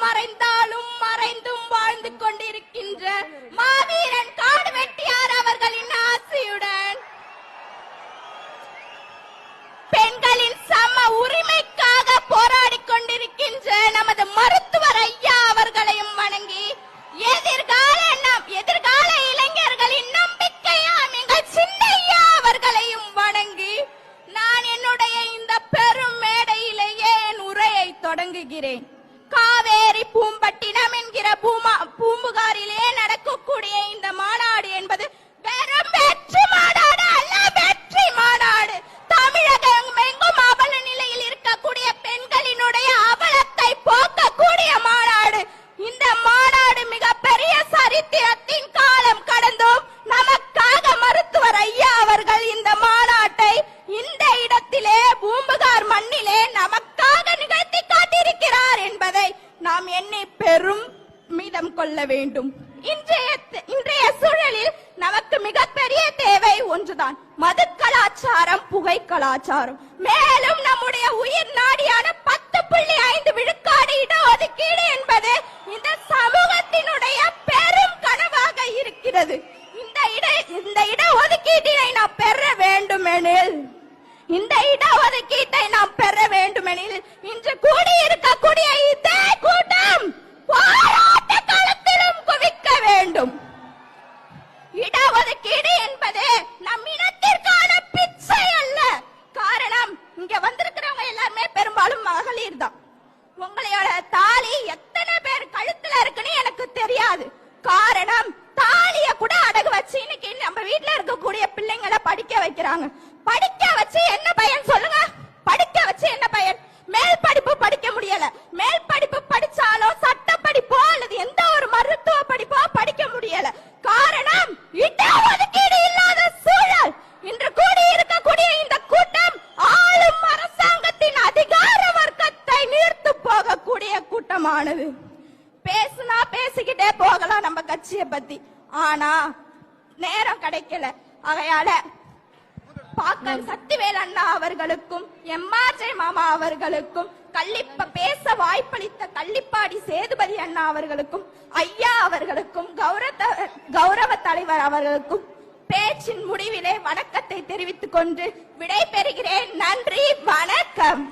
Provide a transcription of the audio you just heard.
மறைந்தாலும் மறைந்தும் வாழ்ந்து கொண்டிருக்கின்ற மாவீரன் காடு வெட்டியார் அவர்களின் ஆசையுடன். பெண்களின் சம உரிமைக்காக போராடி கொண்டிருக்கின்ற நமது மருத்துவர் ஐயா அவர்களையும் வணங்கி எதிர்கால எதிர்கால இளைஞர்களின் நம்பிக்கையாம் எங்கள் சின்னையா அவர்களையும் வணங்கி நான் என்னுடைய இந்த பெரும் மேடையிலேயே என் உரையை தொடங்குகிறேன்? பூம்பட்டினம் என்கிற பூமா பூம்புகாரிலே நடக்கக்கூடிய இந்த மாநாடு என்பது வெறும் வெற்றி மாநாடு அல்ல வெற்றி மாநாடு. தமிழகம் எங்கும் அவல நிலையில் இருக்கக்கூடிய பெண்களினுடைய அவலத்தை போக்கக்கூடிய மாநாடு. இந்த மாநாடு மிகப்பெரிய சரித்திரத்தின் காலம் கடந்தும். நமக்காக மருத்துவர் ஐயா அவர்கள் இந்த மாநாட்டை இந்த இடத்திலே பூம்புகார் மண்ணிலே நமக்கு நாம் எண்ணி பெரும் மீதம் கொள்ள வேண்டும். இன்றைய இன்றைய சூழலில் நமக்கு மிகப்பெரிய தேவை ஒன்றுதான். மது கலாச்சாரம் புகை கலாச்சாரம். மேலும் நம்முடைய உயிர் நாடியான பத்து புள்ளி ஐந்து விழுக்காடு இடஒதுக்கீடு என்பது இந்த சமூகத்தினுடைய பெரும் கனவாக இருக்கிறது. இந்த இட இந்த இடஒதுக்கீட்டினை நாம் பெற வேண்டுமெனில் இந்த இடஒதுக்கீட்டை நாம் முடியாது காரணம் தாலிய கூட அடகு வச்சு இன்னைக்கு நம்ம வீட்டுல இருக்கக்கூடிய பிள்ளைங்களை படிக்க வைக்கிறாங்க. படிக்க வச்சு என்ன பயன் சொல்லுங்க? படிக்க வச்சு என்ன பயன்? மேல் படிப்பு படிக்க முடியல. மேல் படிப்பு படிச்சாலும் சட்ட படிப்போ அல்லது எந்த ஒரு மருத்துவ படிப்போ படிக்க முடியல. காரணம் இடஒதுக்கீடு இல்லாத சூழல். இன்று கூடி இருக்கக்கூடிய இந்த கூட்டம் ஆளும் அரசாங்கத்தின் அதிகார வர்க்கத்தை நீர்த்து போகக்கூடிய கூட்டமானது. போகலாம் நம்ம கட்சிய பத்தி. ஆனா நேரம் கிடைக்கல. ஆகையால பாக்கன் சக்திவேல் அண்ணா அவர்களுக்கும் எம்ஆர்ஜே மாமா அவர்களுக்கும் கள்ளிப்ப பேச வாய்ப்பளித்த கள்ளிப்பாடி சேதுபதி அண்ணா அவர்களுக்கும் ஐயா அவர்களுக்கும் கௌரவ கௌரவ தலைவர் அவர்களுக்கும் பேச்சின் முடிவிலே வணக்கத்தை தெரிவித்துக் கொண்டு விடை பெறுகிறேன் நன்றி வணக்கம்.